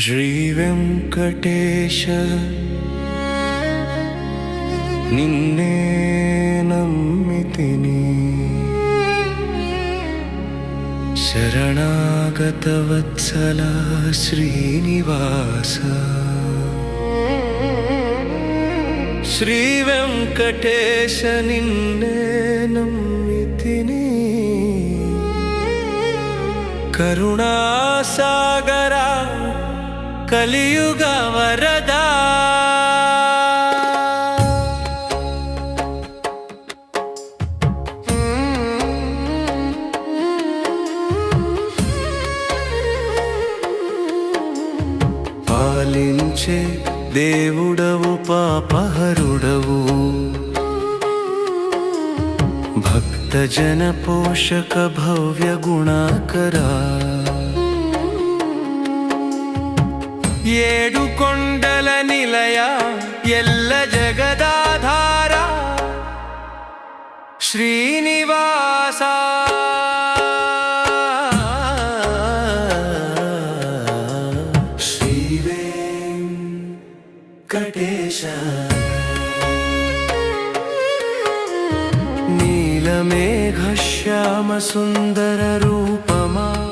శ్రీవెంకటేశ నిన్నే నమ్మితిని. శరణాగత వత్సల శ్రీనివాస శ్రీ వెంకటేశ నిన్నే నమ్మితిని. కరుణాసాగరా కలియుగ వరదా. పాలించే దేవుడవు పాపహరుడవు. భక్తజన పోషక భవ్య గుణాకరా. ఏడు కొండల నిలయ ఎల్ల జగదాధార. శ్రీనివాస. శ్రీవేంకటేశ. నీలమేఘశ్యామ సుందర రూపమా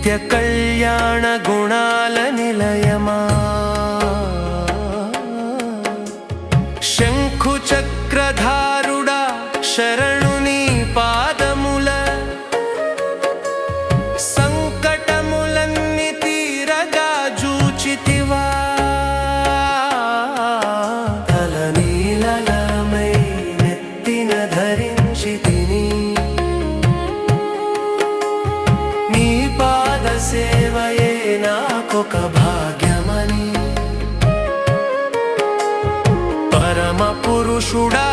నిత్య కళ్యాణ గుణాల నిలయమా? శంఖు చక్రధారుడా శరణుని పాదముల ఒక భాగ్యమని. పరమ పురుషుడా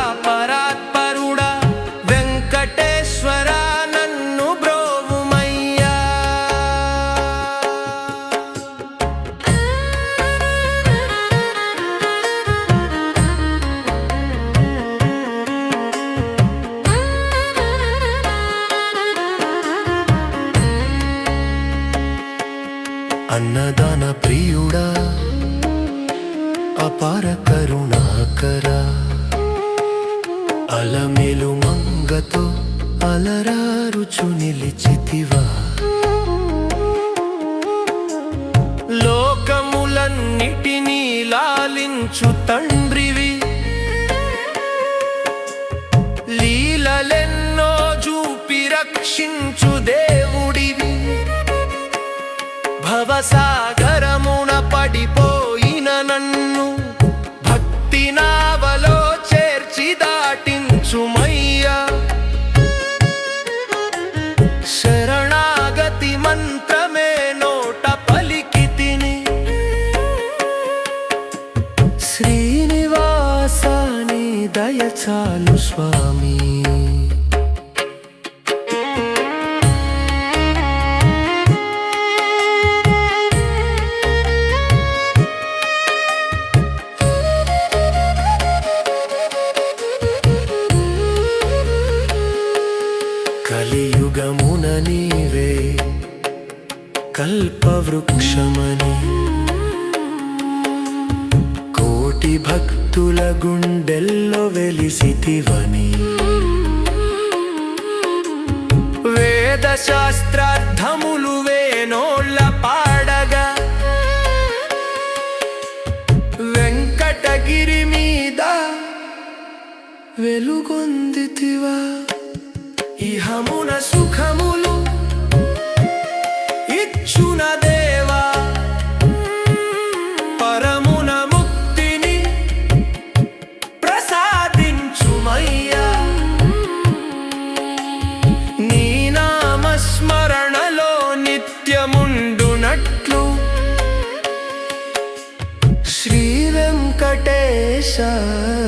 అన్నదాన ప్రియుడా అపార కరుణాకర అలమెలు మంగతో అలరారుచు నిలిచితివా. లోకములన్నిటినీ లాలించు తండ్రివి. లీలలెన్నో చూపి రక్షించు దే భవసాగరమున పడిపోయిన నన్ను భక్తి నావలో చేర్చి దాటించుమయ్యా. శరణాగతి మంత్రమే నోట పలికి తిని శ్రీనివాసాని దయచాలు స్వామి. నీవే కల్పవృక్షమని కోటి భక్తుల గుండెల్లో వెలిసితివని. వేద శాస్త్రార్థములు వేనోళ్ళ పాడగా. వెంకటగిరి మీద వెలుగొందితివా. ఇహమున సుఖము So.